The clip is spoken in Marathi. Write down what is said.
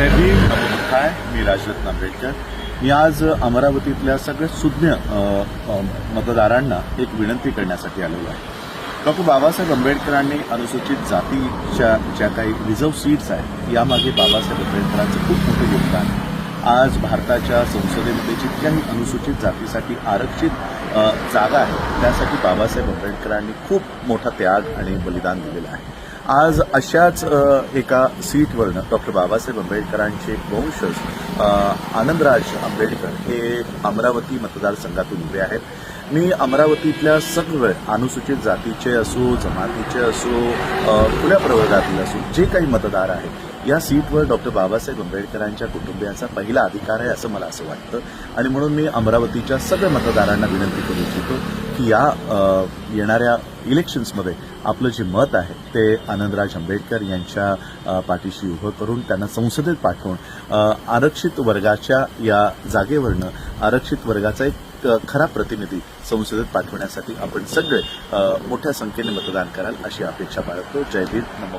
जय भीम काय मी राजरत्न आंबेडकर मी आज अमरावतीतल्या सगळ्या सुज्ञ मतदारांना एक विनंती करण्यासाठी आलेलो आहे. डॉक्टर बाबासाहेब आंबेडकरांनी अनुसूचित जातीच्या ज्या काही रिझर्व्ह सीट्स आहेत यामागे बाबासाहेब आंबेडकरांचं खूप मोठं योगदान आज भारताच्या संसदेमध्ये जितक्याही अनुसूचित जातीसाठी आरक्षित जागा आहे त्यासाठी बाबासाहेब आंबेडकरांनी खूप मोठा त्याग आणि बलिदान दिलेलं आहे. आज अशाच एका सीटवरनं डॉक्टर बाबासाहेब आंबेडकरांचे वंशज आनंदराज आंबेडकर हे अमरावती मतदारसंघातून उभे आहेत. मी अमरावतीतल्या सगळे अनुसूचित जातीचे असो जमातीचे असो खुल्या प्रवर्गातील असो जे काही मतदार आहेत या सीटवर डॉक्टर बाबासाहेब आंबेडकरांच्या कुटुंबियांचा पहिला अधिकार आहे असं मला असं वाटतं. आणि म्हणून मी अमरावतीच्या सगळ्या मतदारांना विनंती करू इच्छितो की या येणाऱ्या इलेक्शन्समध्ये आपलं जे मत आहे ते आनंदराज आंबेडकर यांच्या पाठीशी उभं करून त्यांना संसदेत पाठवून आरक्षित वर्गाच्या या जागेवरनं आरक्षित वर्गाचा एक खरा प्रतिनिधी संसदेत पाठवण्यासाठी आपण सगळे मोठ्या संख्येने मतदान कराल अशी अपेक्षा बाळगतो. जयवीर भीम नमो